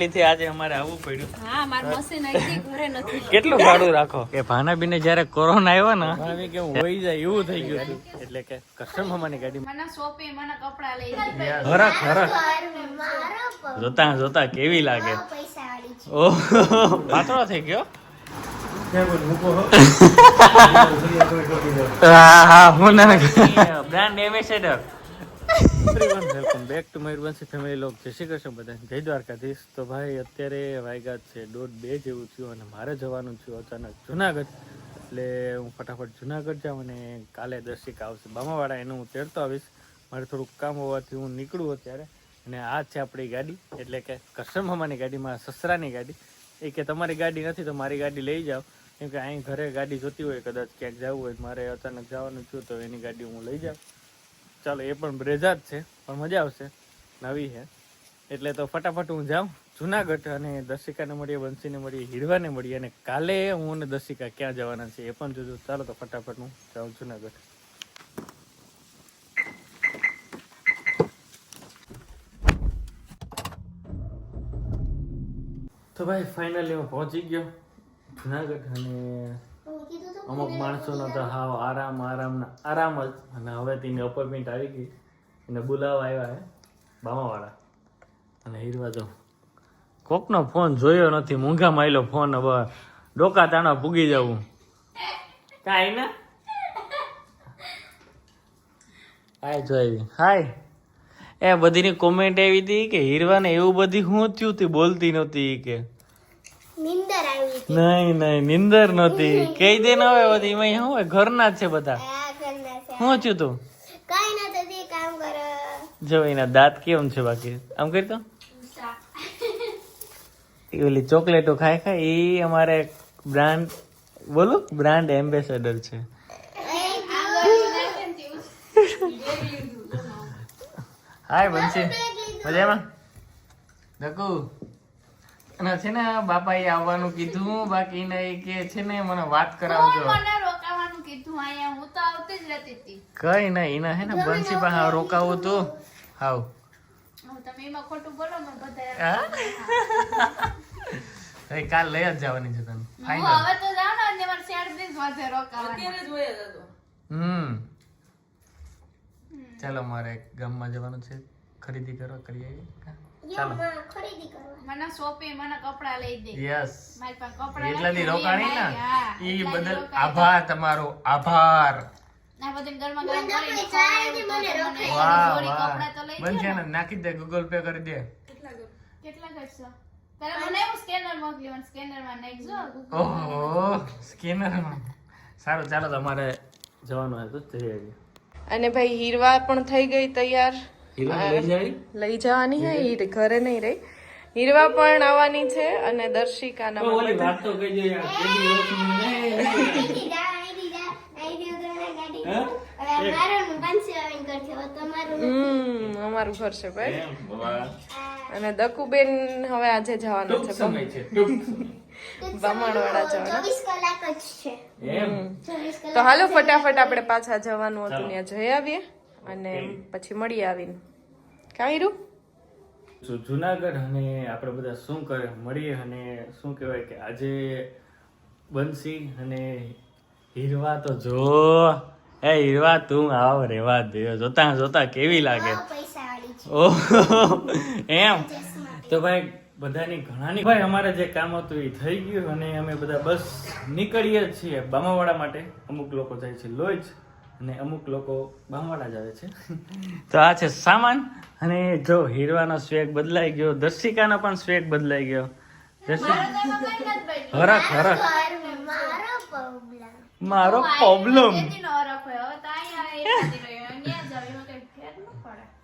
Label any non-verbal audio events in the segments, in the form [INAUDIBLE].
લીધે આજે અમારે આવવું પડ્યું. હા મારી મશીન આવી ઘરે નથી કેટલું ભાડું રાખો? કે ભાનાબીને જ્યારે કોરોના આવ્યો ને ભાનાબી કે હોઈ જાય એવું થઈ ગયું હતું. એટલે કે કસ્ટમ અમારી ગાડી મને શોપી મને કપડા લઈ દીધા હરખ હરખ. જોતા જોતા કેવી લાગે? ઓહ. પાતળો થઈ ગયો? હા. હા હું ના brand ambassador everyone welcome back to Mayurvanshi family લોક જય શ્રી કૃષ્ણ બધા. જય દ્વારકાધીશ. તો ભાઈ, અત્યારે વાગ્યા છે. દોઢ બે જેવું થયું અને મારે જવાનું થયું અચાનક જુનાગઢ. એટલે હું ફટાફટ જુનાગઢ જાઉં અને કાલે દર્શિકા આવશે. બામાવાળા એનું હું તેડતો આવીશ. મારે થોડુંક કામ હોવાથી હું નીકળું અત્યારે. અને આ છે આપણી ગાડી. એટલે કે કસ્ટમ મામાની ગાડીમાં, સસરાની ગાડી. એ કે તમારી ગાડી નથી તો મારી ગાડી લઈ જાઓ. કેમ કે અહીં ઘરે ગાડી જોતી હોય, કદાચ ક્યાંક જવું હોય, મારે અચાનક જવાનું થયું તો એની ગાડી હું લઈ જાઉં. ચાલો, એ પણ બ્રેઝા જ છે, પણ મજા આવશે. નવી છે. એટલે તો ફટાફટ હું જાઉં જુનાગઢ અને દર્શિકાને મળીએ, બંસીને મળીએ, હીરવાને મળીએ અને કાલે હું અને દર્શિકા ક્યાં જવાના છે એ પણ જોજો. ચાલો તો ફટાફટ હું જાઉં જુનાગઢ. તો ભાઈ ફાઇનલી હું પહોંચી ગયો જુનાગઢ અને અમુક માણસોનો તો હાવ આરામ આરામ આરામ જ. અને હવે તેની અપોઇન્ટમેન્ટ આવી ગઈ. એને બોલાવવા આવ્યા હે, બામાવાળા. અને હીરવા જો, કોકનો ફોન જોયો નથી. મૂંઘા માયલો ફોન હવે. ડોકા તાણા ભૂગી જવું. કાંઈ ના? હાય જોઈ હાય. એ બધીની કોમેન્ટ આવી હતી કે હીરવાને એવું બધી શું થયું હતી બોલતી નહોતી કે? નહીં નહીં નિંદર નહોતી. કઈ દે ન હવે બધી એમાં શું હોય? ઘરના જ છે બધા. શું છું. તું? કઈ ના તો કામ કરો. જો એના દાંત કેમ છે બાકી? આમ કરી તો. [LAUGHS] ઓલી ચોકલેટો ખાય ખાય એ અમારે બ્રાન્ડ બોલો બ્રાન્ડ એમ્બેસેડર છે. [LAUGHS] હાય બનશે મજામાં? દકુ અને છે ને બાપાએ આવવાનું કીધું બાકી ને એ કે છે ને મને વાત કરાવજો. મને રોકાવાનું કીધું અહીંયા હું તો આવતી જ રહેતી હતી. કઈ નહીં એના હે ને બંસી પાસે રોકાવું તું. હાવ. તમે એમાં ખોટું બોલો ને બધા હા? [LAUGHS] કાલ લઈ જ જવાની છે તને. ફાઈનલ હવે તો જાઉં ને મારે શેર પ્લીઝ વધે રોકાવાનું. હમ. ચાલો મારે ગામમાં જવાનું છે. ખરીદી કરવા કરી આવીએ. ચાલો. માં મને શોપી મને કપડા લઈ દે. યસ મારી પાસે કપડા એટલાથી રોકાણી ને? ઈ બદલ આભાર તમારો આભાર. આ બધું ગરમ કરીને મને તો લઈ ને. ને? નાખી દે ગૂગલ પે કરી દે. કેટલા કરશો પેલા મને એવું સ્કેનર મોકલ્યું મને સ્કેનરમાં નાખજો ઓહો સ્કેનર સારું ચાલો તમારે જવાનું હતું આવીએ અને ભાઈ હીરવા પણ થઈ ગઈ તૈયાર. લઈ જવાની હે ઈ ઘરે નહીં રહી. હીરવા પણ આવવાની છે અને દર્શિકાના અમારું ઘર છે ભાઈ. અને દકુબેન હવે આજે જવાનું છે બમણવાડા જવાના. તો હાલો ફટાફટ આપણે પાછા જવાનું હતું ત્યાં જઈ આવીએ. અને પછી મળી આવીને. કાંઈ જો જુનાગઢ અને આપણે બધા શું કરે? મળીએ અને શું કહેવાય કે આજે બંસી અને હીરવા તો જો. એ હીરવા તું આવ રેવા દે. જોતા જોતા કેવી લાગે? ઓહ. એમ? તો ભાઈ બધાની ઘણાની ભાઈ અમારે જે કામ હતું એ થઈ ગયું અને અમે બધા બસ નીકળીએ છીએ બામાવાડા માટે. અમુક લોકો જાય છે લોજ. અને અમુક લોકો બામવાડા જ આવે છે. તો આ છે સામાન. અને જો હીરવાનો સ્વેગ બદલાઈ ગયો દર્શિકાનો પણ સ્વેગ બદલાઈ ગયો. હરખ હરખ. મારો પ્રોબ્લેમ.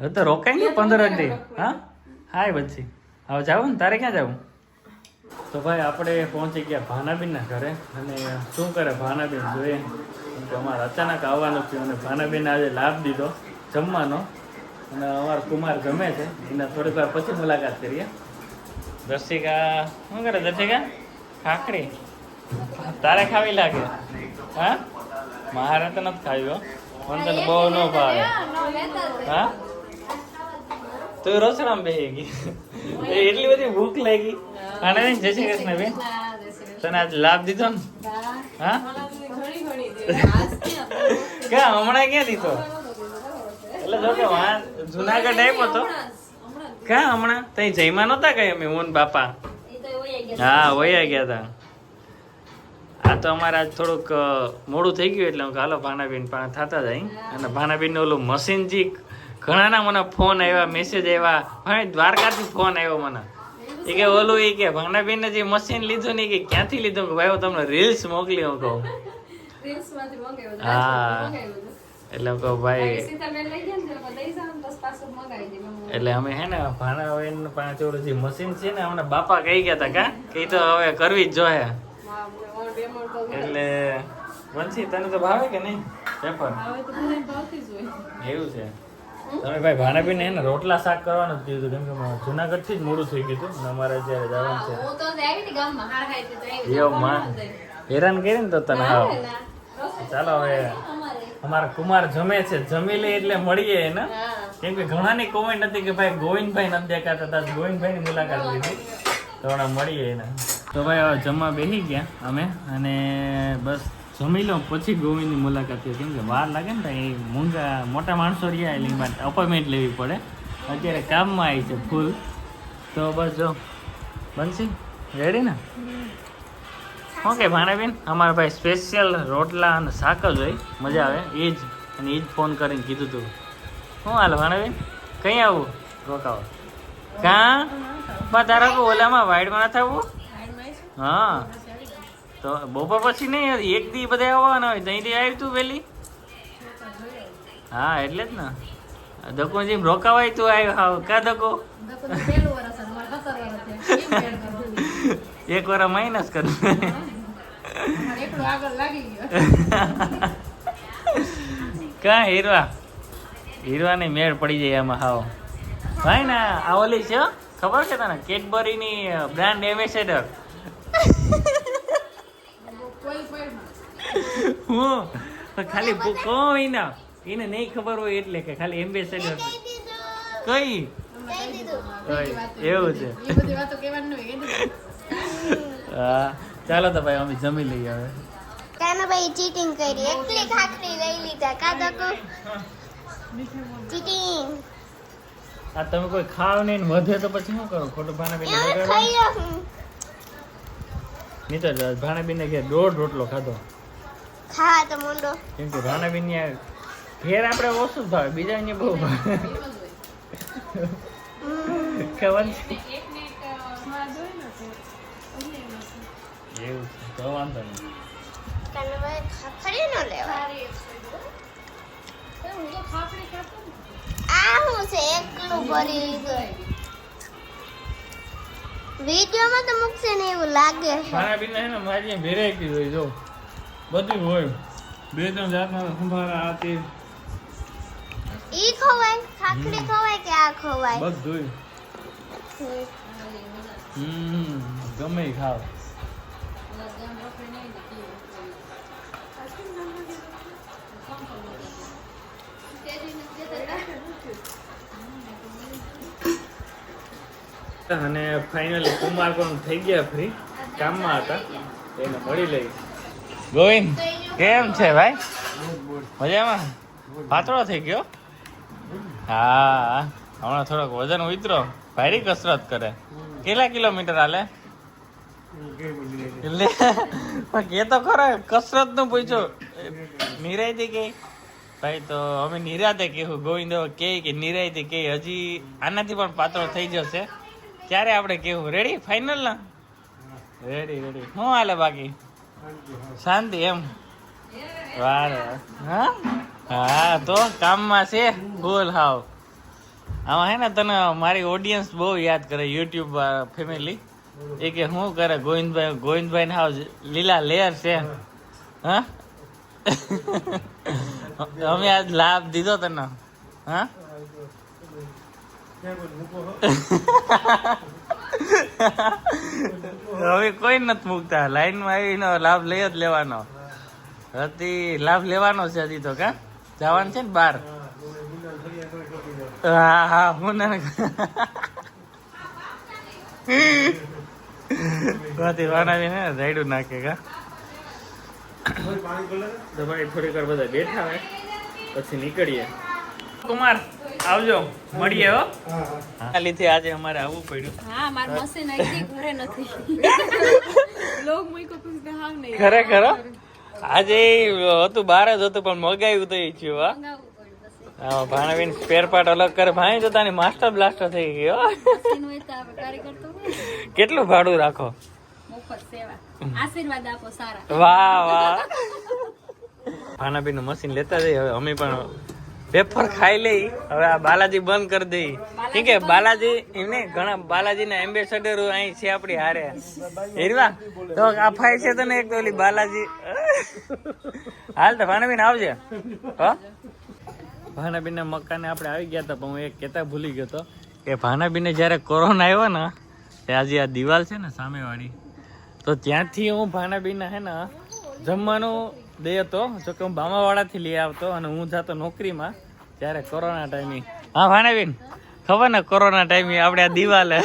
હવે તો રોકાઈ ને પંદર દી. હા? હાય બચ્ચી હવે જાવું ને? તારે ક્યાં જવું? તો ભાઈ આપણે પહોંચી ગયા ભાનાબીનના ઘરે. અને શું કરે ભાનાબીન? જોઈએ. કે અમારે અચાનક આવવાનું થયું અને ભાનાબેન આજે લાભ દીધો જમવાનો. અને અમારો કુમાર ગમે છે. એના થોડીક વાર પછી મુલાકાત કરીએ. દર્શિકા શું કરે દર્શિકા? ખાખડી તારે ખાવી લાગે? હા? મારે તો નથી ખાવી મને તને બહુ ન ભાવે. હા? તું રસોડામાં બેસી ગઈ. એટલી બધી ભૂખ લાગી. અને જય શ્રી કૃષ્ણ બેન. તને આજ લાભ દીધો ને? હા? [LAUGHS] ક્યાં હમણાં ક્યાં દીધો? એટલે જો કે જુનાગઢ આવ્યો તો. ક્યાં હમણાં? તઈ જઈમાં નહોતા કઈ અમે હું બાપા? હા વયા ગયા હતા. આ તો અમારે આજ થોડુંક મોડું થઈ ગયું એટલે હું હાલો ભાનાબેન પણ થતા જાય અને ભાનાબેન ઓલું મશીનજી ઘણાના મને ફોન આવ્યા મેસેજ આવ્યા દ્વારકાથી ફોન આવ્યો મને. એ કે ઓલું એ કે ભાનાબેન જે મશીન લીધું ને કે ક્યાંથી લીધું? કે ભાઈ હું તમને રીલ્સ મોકલી હું કહું. હા. એટલે કહું ભાઈ એટલે અમે હે ને ભાણાબેન પાંચ ઓલું જે મશીન છે ને અમને બાપા કહી ગયા હતા કા કે તો હવે કરવી જ જોઈએ. એટલે વંશી તને તો ભાવે કે નહીં? પેપર? એવું છે. તમે ભાઈ ભાણાબેન હે ને રોટલા શાક કરવાનું જ કીધું કેમ કે જુનાગઢ જુનાગઢથી જ મોડું થઈ ગયું હતું અમારે જ્યારે જવાનું છે. એવો માં? હેરાન કરી ને તો તને હા ચાલો હવે અમારા. કુમાર જમે છે જમી લે એટલે મળીએ એને. કેમ કે ઘણાની કોમેન્ટ હતી કે ભાઈ ગોવિંદભાઈ નથી દેખાતા હતા ગોવિંદભાઈની મુલાકાત લીધી. તો મળીએ એને. તો ભાઈ હવે જમવા બેસી ગયા અમે અને બસ જમી લો પછી ગોવિંદની મુલાકાત થઈ કેમ કે વાર લાગે ને ત્યાં એ મૂંગા મોટા માણસો રહ્યા એટલે માટે અપોઇન્ટમેન્ટ લેવી પડે. અત્યારે કામમાં આવી છે ફૂલ તો બસ જો બનશી? રેડી ને? ઓકે ભાણાબેન અમારા ભાઈ સ્પેશિયલ રોટલા અને શાક જ હોય. મજા આવે. એ જ. અને એ જ ફોન કરીને કીધું તું. શું હાલ ભાણાબેન? કઈ આવું? રોકાવો. કાં? તારા ઓલામાં વાઇડમાં ના થવું? હા. તો બપોર પછી નહીં, એક દી બધા આવવાના હોય, ત્યાંથી આવ્યું તું પેલી હા, એટલે જ ને. ધક્કો જેમ રોકાવાય તું આવ્યો. હાવ કા ધક્કો? એક વાર માઇનસ કર. કા હીરવા? હીરવાની મેળ પડી જાય આમાં, હાવ. ભાઈ ના, આ ઓલી છે. ખબર છે તને? કેડબરીની બ્રાન્ડ એમ્બેસેડર હું ખાલી કોઈ ના એને નહીં ખબર હોય એટલે કે ખાલી એમ્બેસેડર કઈ? એવું છે. હા ચાલો તો ભાઈ અમે જમી લઈએ હવે. કાનાભાઈ ચીટિંગ કરી એકલી ખાખરી લઈ લીધા. કાદો કો ચીટિંગ આ તમે કોઈ ખાવ નહીં ને વધે તો પછી શું કરો? ખોટું ભાણાબેન યાર ખાઈ લો નહીં તો ભાણાબેન ને ઘેર દોઢ રોટલો ખાધો. ખા તો મુંડો. કેમ કે ભાણાબેન ને ઘેર આપણે ઓછું થાય ભાવે બીજા ને બહુ ભાવે. ખબર છે. એવું છે તો વાંધો નહીં. ખાખરી ન લેવા. આ હું છે? એકલું ભરી લીધું. વિડીયોમાં તો મૂકશે ને એવું લાગે. ને મારી વેરાયટી હોય જો. બધું હોય. બે ત્રણ જાતના સંભારા આ તે. ઈ ખવાય? ખાખરી ખવાય કે આ ખવાય? બધું હમ ગમે ખાવ. અને ફાઇનલી કુમાર પણ થઈ ગયા ફ્રી કામમાં હતા. એને મળી લઈ. ગોવિંદ, કેમ છે ભાઈ? મજામાં? પાતળો થઈ ગયો? હા, હમણાં થોડોક વજન ઉતરો. ભારી કસરત કરે. કેટલા કિલોમીટર હાલે? પણ કે તો ખરો કસરતનું પૂછો. નિરાયતી કે? ભાઈ તો અમે નિરાતે કહેવું ગોવિંદ કે કે નિરાયતી કે? હજી આનાથી પણ પાતળો થઈ જશે. ત્યારે આપણે કેવું રેડી ફાઇનલ ના? રેડી રેડી શું હાલે બાકી? શાંતિ એમ? વારે. હા? હા તો કામમાં છે. ફૂલ હાવ. આમાં હે ને તને મારી ઓડિયન્સ બહુ યાદ કરે યુટ્યુબ ફેમિલી એ કે શું કરે? ગોવિંદભાઈ ગોવિંદભાઈ હાવ લીલા લેર છે. હા? અમે આજ લાભ દીધો તને. હા. [LAUGHS] હવે કોઈ નથી મૂકતા. લાઈનમાં આવીને લાભ લઈ જ લેવાનો. હતી લાભ લેવાનો છે હજી તો કા? જવાનું છે ને બાર હા હા હું નથી ત્યાંથી વાનાવી ને રાયડું નાખે કા? દબાઈ થોડીક વાર બધા બેઠા હોય પછી નીકળીએ. કુમાર આવજો. મળીએ હો. આ લીધે આજે અમારે આવવું પડ્યું. હા માર મશીન આવી ઘરે નથી. લોગ મૂકો પછી હાવ નહીં. ખરેખર હો? આજે હતું બાર જ હતું પણ મગાવ્યું તો એ થયું હા? હા ભાણાબેન સ્પેર પાર્ટ અલગ કરે. ભાઈ તો તાની માસ્ટર બ્લાસ્ટર થઈ ગયો કેટલું ભાડું રાખો? આશીર્વાદ આપો સારા. વાહ વાહ. ભાણાબેનનું મશીન લેતા જઈએ હવે અમે પણ પેપર ખાઈ લઈ. હવે આ બાલાજી બંધ કરી દઈ. કેમ કે બાલાજી એમને ઘણા બાલાજી ના એમ્બેસેડર અહીં છે આપડી હારે. હીરવા તો આ ફાઈ છે તને એક તો ઓલી બાલાજી. હાલ તો ભાણાબીન આવજે. હા? ભાનાબેન ના મકાને આપણે આવી ગયા હતા પણ હું એક કહેતા ભૂલી ગયો હતો કે ભાણાબીને જ્યારે કોરોના આવ્યો ને ત્યાં જે આ દિવાલ છે ને સામેવાળી. તો ત્યાંથી હું ભાનાબેન હે ને જમવાનું દે હતો જો કે હું બામાવાડાથી લઈ આવતો અને હું જતો નોકરીમાં ત્યારે કોરોના ટાઈમે હા ભાનાબેન ખબર ને કોરોના ટાઈમે આપણે આ દિવાલે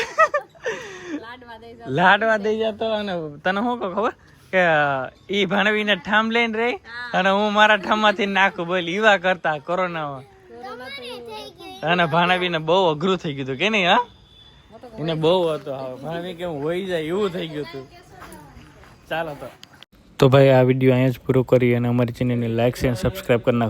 લાડવા દઈ જતો અને તને શું કહું ખબર? કે એ ભાણવીને ઠામ લઈને રહી અને હું મારા ઠામમાંથી નાખું બોલ ઈવા કરતા કોરોનામાં. અને ભાણવીને બહુ અઘરું થઈ ગયું હતું કે નહીં હા? એને બહુ હતો હા ભાણાવી કે હું હોઈ જાય એવું થઈ ગયું હતું. ચાલો તો. તો ભાઈ આ વીડિયો અહીંયા જ પૂરો કરી અને અમારી ચેનલને લાઇક અને સબસ્ક્રાઈબ કરી નાખો.